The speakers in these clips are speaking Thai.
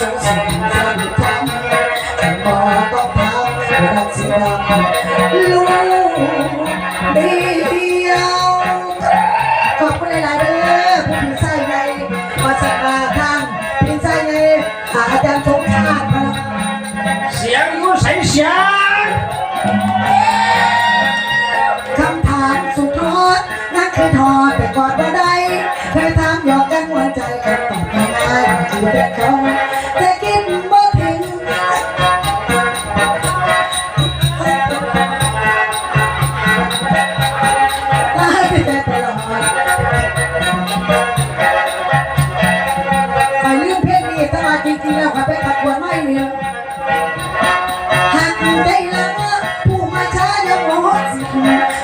สงสัยจะหยุดทำแต่บอกต้องทำรักสิรักลูกเดียวขอบคุณหลายๆเด้อผู้พิใส่ในมาสักการทางพิใส่ในอาจารย์สมชาติเสียงอยู่ใส่เสียงคำถามสุดทอดนั่นคือทอดแต่กอดบ่ได้เคยถามหยอกกันหัวใจคำตอบง่ายๆคือแต่เขา ยัง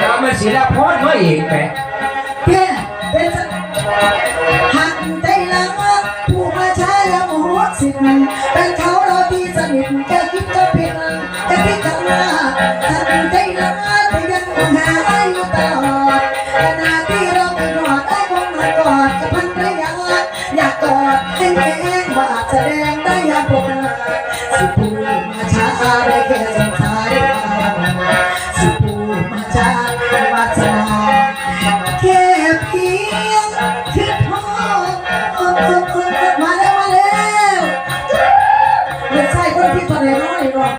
เราม่ศิลปอนมาเองแปหมแค่เป็นสักหักใจละผู้มาชาละโมโหสิเป็นเขาเราที่สนิทแค่คิดก็ผิดแค่พิจารณาหักใจละแต่ยังมองหาอายุตลอดขณะที่เราเป็นหอดไอ้คงมากอดกับพันระยะอยากกอดให้แข็งว่าจะแดงได้ยามพบหน้าสิผู้มาช้าได้แค่สงสาร ม